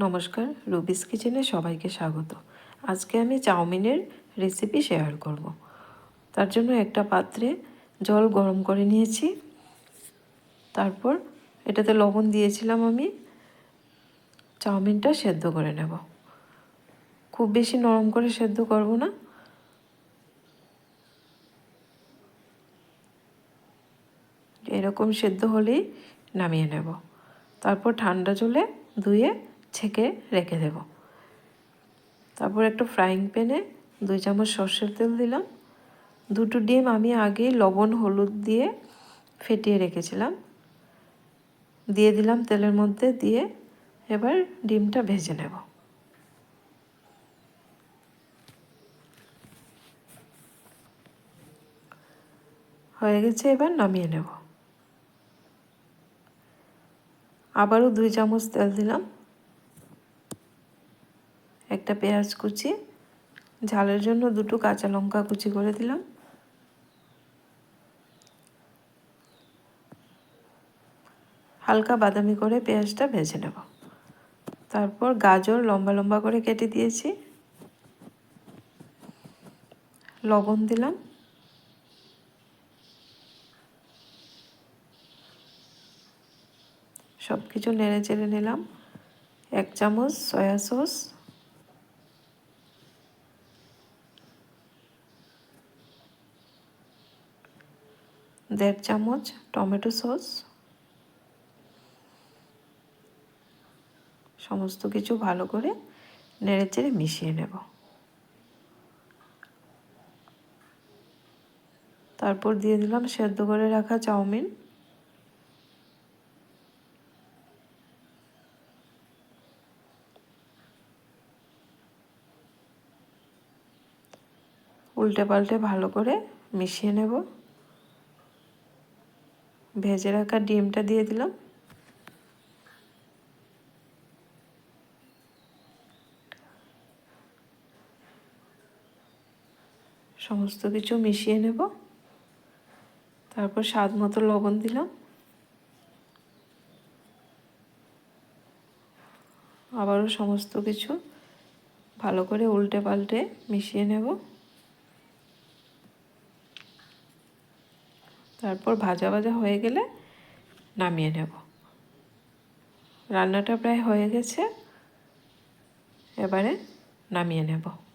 নমস্কার, রুবিস কিচেনে সবাইকে স্বাগত। আজকে আমি চাউমিনের রেসিপি শেয়ার করব। তার জন্য একটা পাত্রে জল গরম করে নিয়েছি। তারপর এটাতে লবণ দিয়েছিলাম আমি। চাউমিনটা সেদ্ধ করে নেব। খুব বেশি নরম করে সেদ্ধ করব না। এরকম সেদ্ধ হলেই নামিয়ে নেব। তারপর ঠান্ডা জলে ধুয়ে ছেঁকে রেখে দেব। তারপর একটা ফ্রাইং প্যানে দুই চামচ সর্ষের তেল দিলাম। দুটো ডিম আমি আগেই লবণ, হলুদ দিয়ে ফেটিয়ে রেখেছিলাম। দিয়ে দিলাম তেলের মধ্যে দিয়ে এবার ডিমটা ভেজে নেব। হয়ে গেছে, এবার নামিয়ে নেব। আবারও দুই চামচ তেল দিলাম। একটা পেঁয়াজ কুচি, ঝালের জন্য দুটো কাঁচা লঙ্কা কুচি করে দিলাম। হালকা বাদামি করে পেঁয়াজটা ভেজে নেব। তারপর গাজর লম্বা লম্বা করে কেটে দিয়েছি। লবণ দিলাম। সব কিছু নেড়ে চেড়ে নিলাম। এক চামচ সয়া সস। দেড় চামচ টমেটো সস, সমস্ত কিছু ভালো করে নেড়ে চেড়ে মিশিয়ে নেব। তারপর দিয়ে দিলাম সেদ্ধ করে রাখা চাউমিন। উল্টে পাল্টে ভালো করে মিশিয়ে নেব। ভেজে রাখা ডিমটা দিয়ে দিলাম। সমস্ত কিছু মিশিয়ে নেব। তারপর স্বাদ মতো লবণ দিলাম। আবারও সমস্ত কিছু ভালো করে উল্টে পাল্টে মিশিয়ে নেব। তারপর ভাজা ভাজা হয়ে গেলে নামিয়ে নেব। রান্নাটা প্রায় হয়ে গেছে। এবারে নামিয়ে নেব।